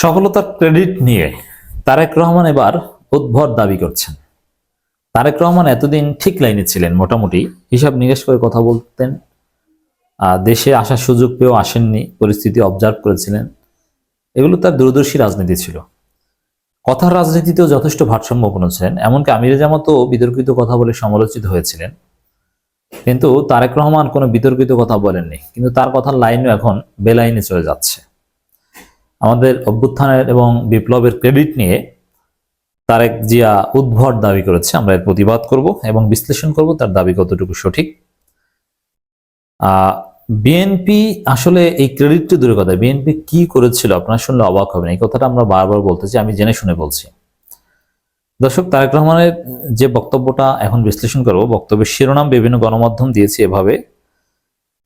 সফলতার ক্রেডিট নিয়ে তারেক রহমান এবার উদ্ভট দাবি করছেন। তারেক রহমান এতদিন ঠিক লাইনে ছিলেন, মোটামুটি হিসাব নিকাশ করে কথা বলতেন। দেশে আসার সুযোগ পেয়েও আসেননি, পরিস্থিতি অবজার্ভ করেছিলেন। এগুলো তার দূরদর্শী রাজনীতি ছিল। কথার রাজনীতিতেও যথেষ্ট ভারসাম্যপূর্ণ ছিলেন, এমনকি আমির জামাতও বিতর্কিত কথা বলে সমালোচিত হয়েছিলেন। কিন্তু তারেক রহমান কোনো বিতর্কিত কথা বলেননি, কিন্তু তার কথার লাইনও এখন বেলাইনে চলে যাচ্ছে। আমাদের অভ্যুত্থানের এবং বিপ্লবের ক্রেডিট নিয়ে তারেক জিয়া উদ্ভট দাবি করেছে। আমরা এর প্রতিবাদ করব এবং বিশ্লেষণ করব তার দাবি কতটুকু সঠিক। বিএনপি আসলে এই ক্রেডিটটি দূরের কথা। বিএনপি কি করেছিল আপনারা শুনলে অবাক হবেন। এই কথাটা আমরা বারবার বলতেছি, আমি জেনে শুনে বলছি। দর্শক, তারেক রহমানের যে বক্তব্যটা এখন বিশ্লেষণ করব, বক্তব্যের শিরোনাম বিভিন্ন গণমাধ্যম দিয়েছে এভাবে।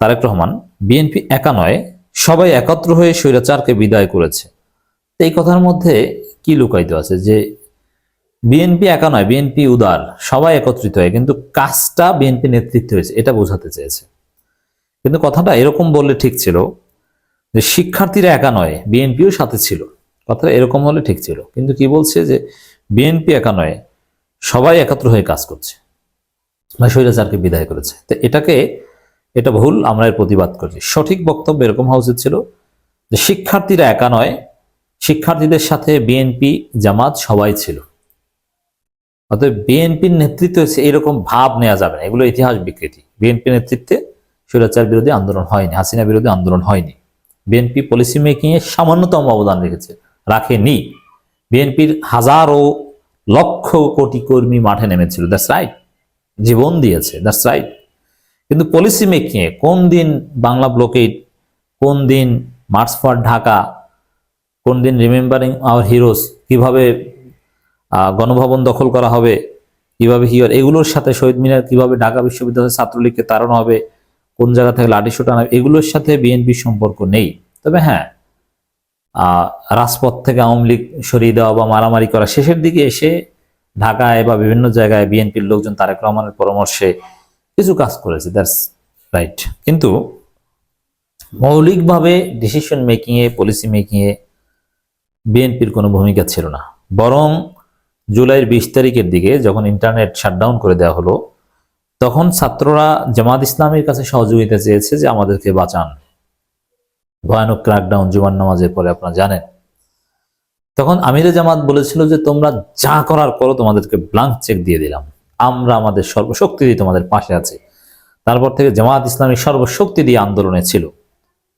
তারেক রহমান, বিএনপি একা নয় সবাই একত্র হয়ে স্বৈরাচারকে বিদায় করেছে। এই কথার মধ্যে কি লুকায়িত আছে? যে বিএনপি একা নয়, বিএনপি উদার, সবাই একত্রিত হয়ে, কিন্তু কাজটা বিএনপি নেতৃত্ব হয়েছে, এটা বোঝাতে চেয়েছে। কিন্তু কথাটা এরকম বললে ঠিক ছিল যে শিক্ষার্থীরা একা নয়, বিএনপিও সাথে ছিল। কথাটা এরকম হলে ঠিক ছিল। কিন্তু কি বলছে যে বিএনপি একা নয়, সবাই একত্র হয়ে কাজ করছে, বা স্বৈরাচারকে বিদায় করেছে। তো এটাকে এটা ভুল, আমরা এর প্রতিবাদ করছি সঠিক বক্তব্য এরকম হওয়া উচিত ছিল যে শিক্ষার্থীরা একা নয়, শিক্ষার্থীদের সাথে বিএনপি জামাত সবাই ছিল। অতএব বিএনপির নেতৃত্বে হচ্ছে এরকম ভাব নেওয়া যাবে না, এগুলো ইতিহাস বিকৃতি। বিএনপি নেতৃত্বে স্বৈরাচার বিরোধী আন্দোলন হয়নি, হাসিনা বিরোধী আন্দোলন হয়নি। বিএনপি পলিসি মেকিং এ সামান্যতম অবদান রেখেছে, রাখেনি। বিএনপির হাজারো লক্ষ কোটি কর্মী মাঠে নেমেছিল দ্যাটস রাইট জীবন দিয়েছে দ্যাটস রাইট কিন্তু পলিসি মেকিং এ কোন দিন বাংলা ব্লকেট কোন দিন মার্চ ফর ঢাকা, কোন দিন রিমেম্বারিং আওয়ার হিরোজ কীভাবে গণভবন দখল করা হবে, কীভাবে হিয়ার এগুলোর সাথে শহীদ মিনার, কীভাবে ঢাকা বিশ্ববিদ্যালয়ের ছাত্রলীগকে তাড়ানো হবে, কোন জায়গা থেকে লাঠি টানা হবে, এগুলোর সাথে বিএনপির সম্পর্ক নেই। তবে হ্যাঁ রাজপথ থেকে আওয়ামী লীগ সরিয়ে দেওয়া বা মারামারি করা, শেষের দিকে এসে ঢাকায় বা বিভিন্ন জায়গায় বিএনপির লোকজন তারেক রহমানের পরামর্শে কিছু কাজ করেছে দ্যাটস রাইট কিন্তু মৌলিকভাবে ডিসিশন মেকিংয়ে পলিসি মেকিংয়ে বিএনপির কোনো ভূমিকা ছিল না। বরং জুলাইয়ের বিশ তারিখের দিকে যখন ইন্টারনেট শাটডাউন করে দেওয়া হলো, তখন ছাত্ররা জামাত ইসলামের কাছে সহযোগিতা চেয়েছে যে আমাদেরকে বাঁচান। ভয়ানক ক্র্যাকডাউন জুমান নামাজের পরে আপনারা জানেন। তখন আমিরে জামাত বলেছিল যে তোমরা যা করার করো, তোমাদেরকে ব্লাঙ্ক চেক দিয়ে দিলাম। আমরা আমাদের সর্বশক্তি দিয়ে তোমাদের পাশে আছি। তারপর থেকে জামাত ইসলামী সর্বশক্তি দিয়ে আন্দোলনে ছিল।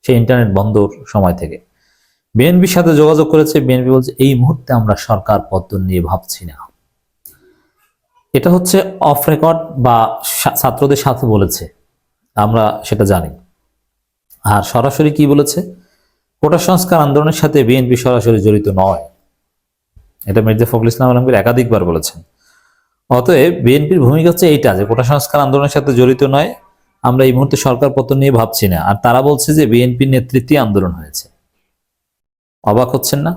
সেই ইন্টারনেট বন্ধর সময় থেকে। বিএনপির সাথে যোগাযোগ করেছে। বিএনপি বলছে, এই মুহূর্তে আমরা সরকার পতন নিয়ে ভাবছি না। এটা হচ্ছে অফ রেকর্ড বা ছাত্রদের সাথে বলেছে। আমরা সেটা জানি। আর সরাসরি কি বলেছে? কোটা সংস্কার আন্দোলনের সাথে বিএনপি সরাসরি জড়িত নয়। এটা মির্জা ফখরুল ইসলাম আলমগীর একাধিকবার বলেছেন। অতএব বিএনপির ভূমিকা হচ্ছে এইটা, যে কোটা সংস্কার আন্দোলনের সাথে জড়িত নয়। আমরা এই মুহূর্তে সরকার পতন নিয়ে ভাবছি না। আর তারা বলছে যে বিএনপির নেতৃত্বে আন্দোলন হয়েছে। অবাক হচ্ছেন না?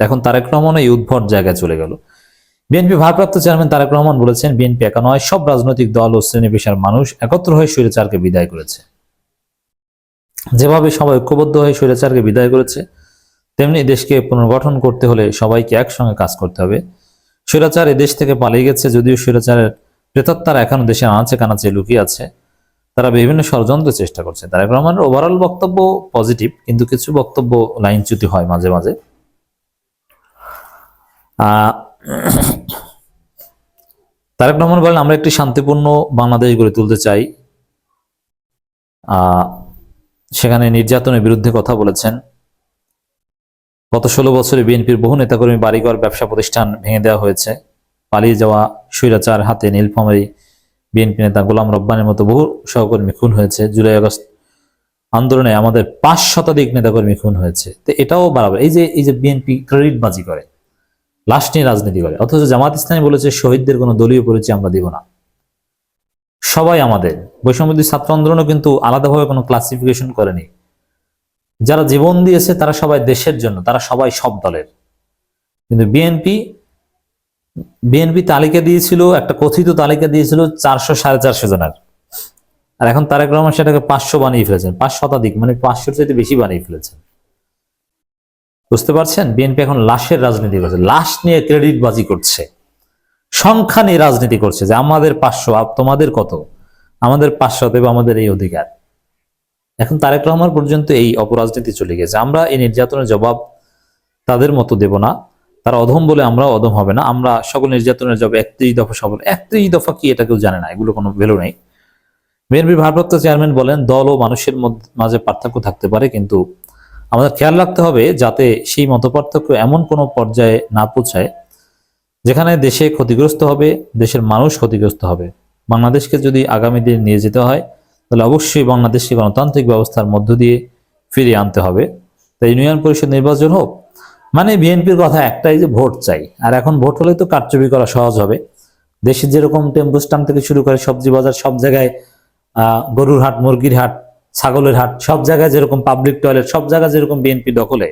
এখন তারেক রহমান এই উদ্ভট জায়গায় চলে গেল। বিএনপি ভারপ্রাপ্ত চেয়ারম্যান তারেক রহমান বলেছেন, বিএনপি একা নয়, সব রাজনৈতিক দল ও শ্রেণি পেশার মানুষ একত্র হয়ে স্বৈরাচারকে বিদায় করেছে। যেভাবে সবাই ঐক্যবদ্ধ হয়ে স্বৈরাচারকে বিদায় করেছে, তেমনি দেশকে পুনর্গঠন করতে হলে সবাইকে একসঙ্গে কাজ করতে হবে। স্বৈরাচার এ দেশ থেকে পালিয়ে গেছে, যদিও স্বৈরাচারের প্রেতাত্মারা এখনও দেশে আনাচে কানাচে লুকিয়ে আছে। তারা বিভিন্ন ষড়যন্ত্র চেষ্টা করছে। তারেক রহমানের ওভারঅল বক্তব্য পজিটিভ কিন্তু কিছু বক্তব্য লাইনচ্যুতি হয় মাঝে মাঝে। তারেক রহমান বলেন, আমরা একটি শান্তিপূর্ণ বাংলাদেশ গড়ে তুলতে চাই। সেখানে নির্যাতনের বিরুদ্ধে কথা বলেছেন। গত ষোলো বছরে বিএনপির বহু নেতাকর্মী বাড়িঘর ব্যবসা প্রতিষ্ঠান ভেঙে দেওয়া হয়েছে। পালিয়ে যাওয়া স্বৈরাচার হাতে নীলফামারী বিএনপি নেতা গোলাম রব্বানের মতো বহু সহকর্মী খুন হয়েছে। জুলাই আগস্ট আন্দোলনে আমাদের পাঁচ শতাধিক নেতাকর্মী খুন হয়েছে। তো এটাও বাড়াবে। এই যে এই যে বিএনপি ক্রেডিট বাজি করে, লাশ নিয়ে রাজনীতি করে, অথচ জামাত ইসলামী বলেছে শহীদদের কোনো দলীয় পরিচয় আমরা দিব না। সবাই আমাদের। বৈষম্যদী ছাত্র আন্দোলনও কিন্তু আলাদাভাবে কোনো ক্লাসিফিকেশন করেনি। যারা জীবন দিয়েছে, তারা সবাই দেশের জন্য, তারা সবাই সব দলের। কিন্তু বিএনপি বিএনপি তালিকা দিয়েছিল, একটা কথিত তালিকা দিয়েছিল চারশো সাড়ে চারশো জনের। আর এখন তারেক রহমান সেটাকে পাঁচশো বানিয়ে ফেলেছেন, পাঁচ শতাধিক মানে পাঁচশোর চাইতে বেশি বানিয়ে ফেলেছেন। বুঝতে পারছেন? বিএনপি এখন লাশের রাজনীতি করছে, লাশ নিয়ে ক্রেডিট বাজি করছে। সংখ্যা নিয়ে রাজনীতি করছে যে আমাদের পাঁচশো তোমাদের কত? আমাদের পাঁচশো দেবে আমাদের এই অধিকার। এখন তারেক রহমান পর্যন্ত এই অপরাজনীতি চলে গেছে। আমরা এই নির্যাতনের জবাব তাদের মতো দেব না। তারা অধম বলে আমরা অধম হবে না। আমরা সকল নির্যাতনের জবাব একত্রিশ দফা সফল। একত্রিশ দফা কি এটা কেউ জানে না, এগুলো কোনো ভ্যালু নেই। বিএনপির ভারপ্রাপ্ত চেয়ারম্যান বলেন, দল ও মানুষের মাঝে পার্থক্য থাকতে পারে, কিন্তু আমাদের খেয়াল রাখতে হবে যাতে সেই মতপার্থক্য এমন কোনো পর্যায়ে না পৌঁছায় যেখানে দেশে ক্ষতিগ্রস্ত হবে, দেশের মানুষ ক্ষতিগ্রস্ত হবে। বাংলাদেশকে যদি আগামী দিনে নিয়ে যেতে হয় তাহলে অবশ্যই বাংলাদেশকে গণতান্ত্রিক ব্যবস্থার মধ্য দিয়ে ফিরিয়ে আনতে হবে। তাই ইউনিয়ন পরিষদ নির্বাচন হোক মানে বিএনপির কথা একটাই যে ভোট চাই। আর এখন ভোট হলে তো কারচুপি করা সহজ হবে। দেশে যেরকম টেম্পো স্ট্যান্ড থেকে শুরু করে সবজি বাজার, সব জায়গায় গরুর হাট, মুরগির হাট, ছাগলের হাট, সব জায়গায় যেরকম পাবলিক টয়লেট সব জায়গায় যেরকম বিএনপি দখলে,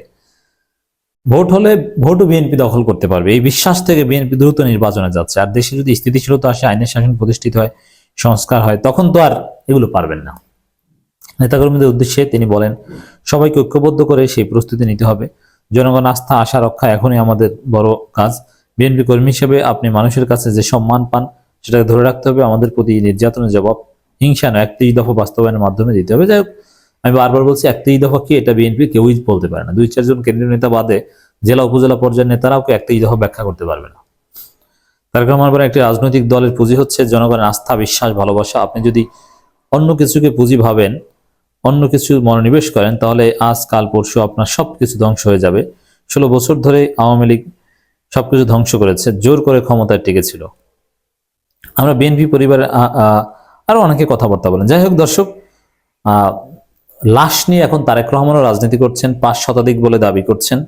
ভোট হলে ভোটও বিএনপি দখল করতে পারবে। এই বিশ্বাস থেকে বিএনপি দ্রুত নির্বাচনে যাচ্ছে। আর দেশে যদি স্থিতিশীলতা আসে, আইনের শাসন প্রতিষ্ঠিত হয় সংস্কার হয়, তখন তো আর এগুলো পারবেন না। নেতাকর্মীদের উদ্দেশ্যে তিনি বলেন, সবাইকে ঐক্যবদ্ধ করে সেই প্রস্তুতি নিতে হবে। জনগণ আস্থা, আশা, রক্ষা এখনই আমাদের বড় কাজ। বিএনপি কর্মী হিসেবে আপনি মানুষের কাছে যে সম্মান পান, সেটাকে ধরে রাখতে হবে। আমাদের প্রতি নির্যাতনের জবাব, হিংসা নয়, একত্রিশ দফা বাস্তবায়নের মাধ্যমে দিতে হবে। যাই হোক, আমি বারবার বলছি, একত্রিশ দফা কি? এটা বিএনপি কেউই বলতে পারে না। দুই চারজন কেন্দ্রীয় নেতা বাদে জেলা, উপজেলা পর্যায়ের নেতারাও কেউ একত্রিশ দফা ব্যাখ্যা করতে পারবে না? তার কারণ আমার একটি রাজনৈতিক দলের পুঁজি হচ্ছে জনগণের আস্থা, বিশ্বাস, ভালোবাসা। আপনি যদি অন্য কিছুকে পুঁজি ভাবেন, অন্য কিছু মনোনিবেশ করেন, তাহলে আজ, কাল, পরশু আপনার সব কিছু ধ্বংস হয়ে যাবে। ষোলো বছর ধরে আওয়ামী লীগ সবকিছু ধ্বংস করেছে, জোর করে ক্ষমতায় টিকেছিল। আমরা বিএনপি পরিবারের, আ- আ- আরও অনেকে কথাবার্তা বলেন। যাই হোক, দর্শক লাশ নিয়ে এখন তারেক রহমানও রাজনীতি করছেন, পাঁচ শতাধিক বলে দাবি করছেন।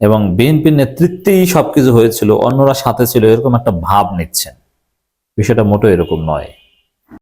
এবং বিএনপির নেতৃত্বেই সবকিছু হয়েছিল, অন্যরা সাথে ছিল, এরকম একটা ভাব নিচ্ছেন। বিষয়টা মোটেও এরকম নয়।